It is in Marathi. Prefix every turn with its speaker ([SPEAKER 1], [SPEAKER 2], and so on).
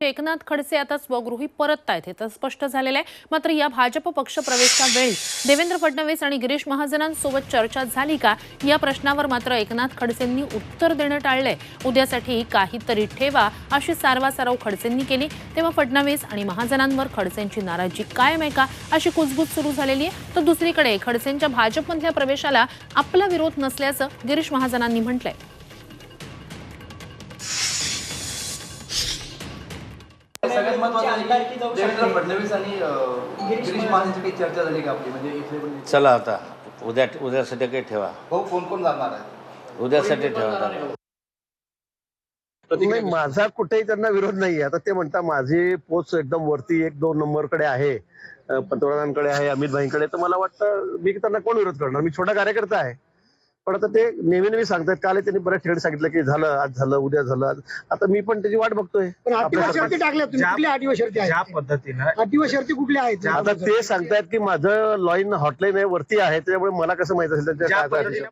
[SPEAKER 1] एकनाथ खडसे आता स्वगृही परततायत हे तर स्पष्ट झालेलं आहे. मात्र या भाजप पक्षप्रवेशच्या वेळी देवेंद्र फडणवीस आणि गिरीश महाजनांसोबत चर्चा झाली का? या प्रश्नावर मात्र एकनाथ खडसेंनी उत्तर देणं टाळलंय. उद्यासाठी काहीतरी ठेवा अशी सारवासारव खडसेंनी केली. तेव्हा फडणवीस आणि महाजनांवर खडसेंची नाराजी कायम आहे का? अशी कुजबूज सुरू झालेली आहे. तर दुसरीकडे खडसेंच्या भाजपमधल्या प्रवेशाला आपला विरोध नसल्याचं गिरीश महाजनांनी म्हटलंय.
[SPEAKER 2] सगळ्यात महत्वाचं आहे की देवेंद्र फडणवीस आणि अं, गिरीश महाजनची काही चर्चा झाली का आपली? म्हणजे इथले पण
[SPEAKER 3] चला आता. उद्या उद्यासाठी काही ठेवा.
[SPEAKER 2] भाऊ कोण कोण जाणार आहे?
[SPEAKER 3] उद्यासाठी ठेवा
[SPEAKER 4] नाही माझा कुठेही त्यांना विरोध नाही आता ते म्हणता माझी पोच एकदम वरती एक दोन नंबरकडे आहे. पंतप्रधानांकडे आहे अमित भाईंकडे. तर मला वाटतं मी त्यांना कोण विरोध करणार? मी छोटा कार्यकर्ता आहे. पण आता ते नेहमी नेहमी सांगतात. काल त्यांनी बऱ्याच ठिकाणी सांगितलं की झालं आज झालं उद्या झालं. आज आता मी पण त्याची वाट बघतोय.
[SPEAKER 5] ज्या- पद्धतीनं
[SPEAKER 6] कुठल्या आहेत?
[SPEAKER 4] आता ते सांगतायत की माझं लॉईन हॉटलाईन आहे वरती आहे. त्याच्यामुळे मला कसं माहीत असेल त्यांच्या